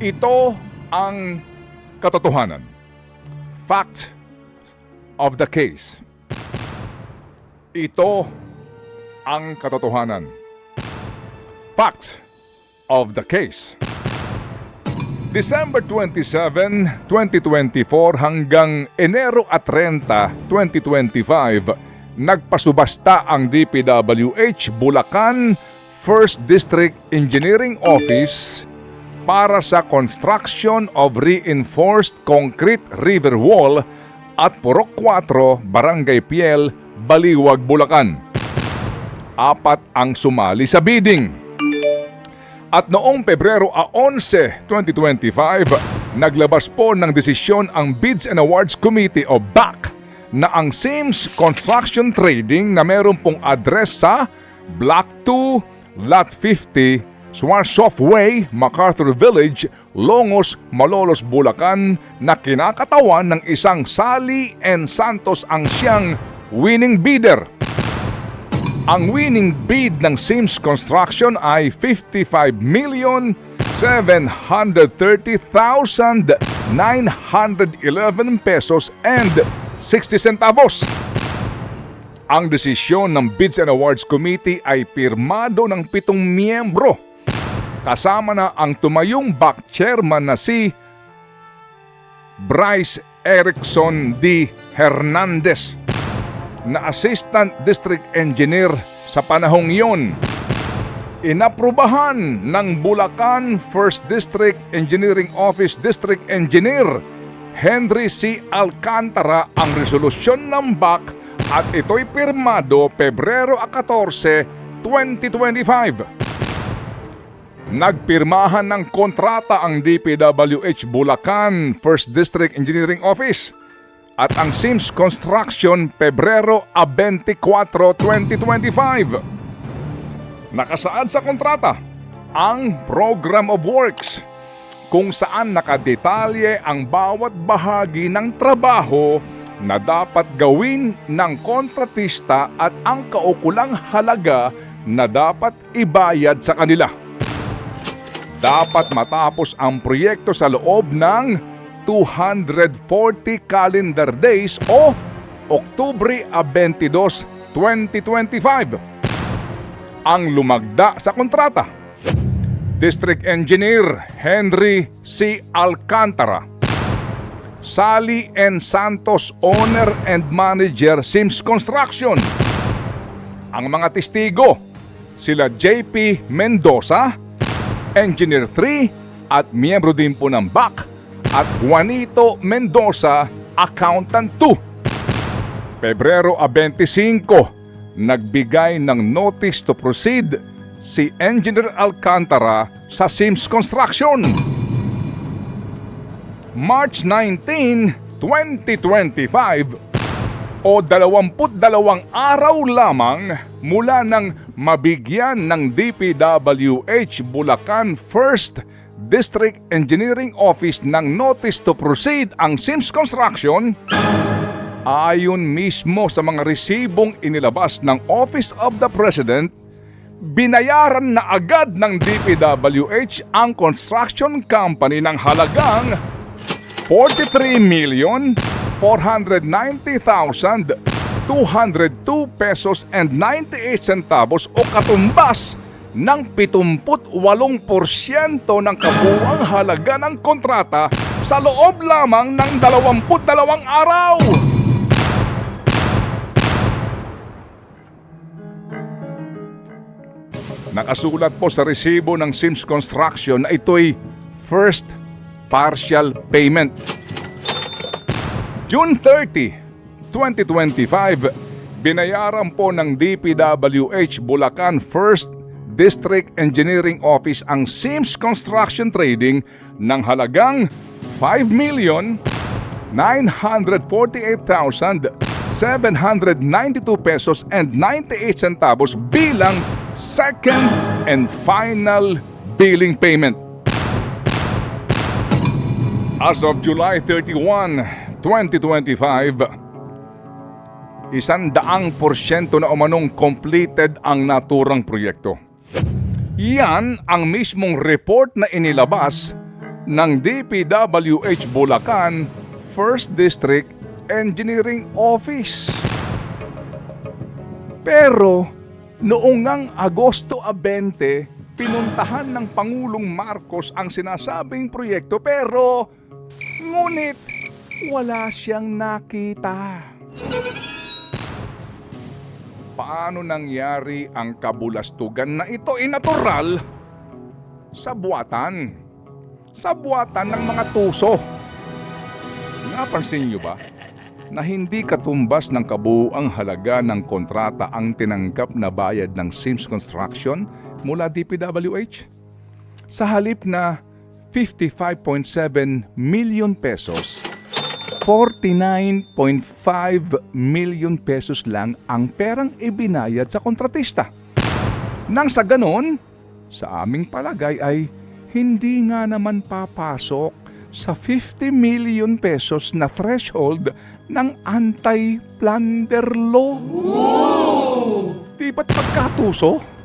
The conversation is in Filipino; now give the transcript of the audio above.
Ito ang katotohanan. Fact of the case. Ito ang katotohanan. Fact of the case. December 27, 2024 hanggang Enero at 30, 2025, nagpasubasta ang DPWH Bulacan First District Engineering Office para sa construction of reinforced concrete river wall at Purok 4, Barangay Piel, Baliwag, Bulacan. Apat ang sumali sa bidding. At noong Pebrero a 11, 2025, naglabas po ng desisyon ang Bids and Awards Committee o BAC na ang Sims Construction Trading na meron pong address sa Block 2, Lot 50, Swarsoff Way, MacArthur Village, Longos, Malolos, Bulacan na kinakatawan ng isang Sally and Santos ang siyang winning bidder. Ang winning bid ng Sims Construction ay 55 million 730,911 pesos and 60 centavos. Ang desisyon ng Bids and Awards Committee ay pirmado ng pitong miyembro. Kasama na ang tumayong back chairman na si Bryce Erickson D. Hernandez na Assistant District Engineer sa panahong iyon. Inaprubahan ng Bulacan 1st District Engineering Office District Engineer Henry C. Alcantara ang resolusyon ng BAC at ito'y pirmado Pebrero 14, 2025. Nagpirmahan ng kontrata ang DPWH Bulacan 1st District Engineering Office at ang Sims Construction Pebrero a 24, 2025. Nakasaad sa kontrata ang Program of Works kung saan nakadetalye ang bawat bahagi ng trabaho na dapat gawin ng kontratista at ang kaukulang halaga na dapat ibayad sa kanila. Dapat matapos ang proyekto sa loob ng 240 calendar days o Oktubre 22, 2025. Ang lumagda sa kontrata, District Engineer Henry C. Alcantara, Sally N. Santos, Owner and Manager Sims Construction. Ang mga testigo, sila JP Mendoza, Engineer 3 at miyembro din po ng BAC at Juanito Mendoza, Accountant 2. Pebrero a 25, nagbigay ng notice to proceed si Engineer Alcantara sa Sims Construction. March 19, 2025 o 22 araw lamang mula nang mabigyan ng DPWH Bulacan 1st District Engineering Office ng notice to proceed ang Sims Construction ayon mismo sa mga resibong inilabas ng Office of the President binayaran na agad ng DPWH ang construction company ng halagang 43 million 490,202 pesos and 98 centavos o katumbas ng 78% ng kabuang halaga ng kontrata sa loob lamang ng 22 araw. Nakasulat po sa resibo ng Sims Construction na ito'y first partial payment. June 30, 2025, binayaran po ng DPWH Bulacan First District Engineering Office ang Sims Construction Trading ng halagang 5 million 948,792 pesos and 98 centavos bilang second and final billing payment. As of July 31, 2025, isang daang porsyento na umanong completed ang naturang proyekto. Yan ang mismong report na inilabas ng DPWH Bulacan First District Engineering Office. Pero noong ngang Agosto 20, pinuntahan ng Pangulong Marcos ang sinasabing proyekto pero ngunit wala siyang nakita. Paano nangyari ang kabulastugan na ito? Eh, natural sa buwatan. Sa buwatan ng mga tuso. Napansin niyo ba na hindi katumbas ng kabuuang halaga ng kontrata ang tinanggap na bayad ng Sims Construction mula DPWH? Sa halip na 55.7 million pesos, 49.5 million pesos lang ang perang ibinayad sa kontratista. Nang sa ganon, sa aming palagay ay hindi nga naman papasok sa 50 million pesos na threshold ng anti-plunder law. Di ba't pagkatuso?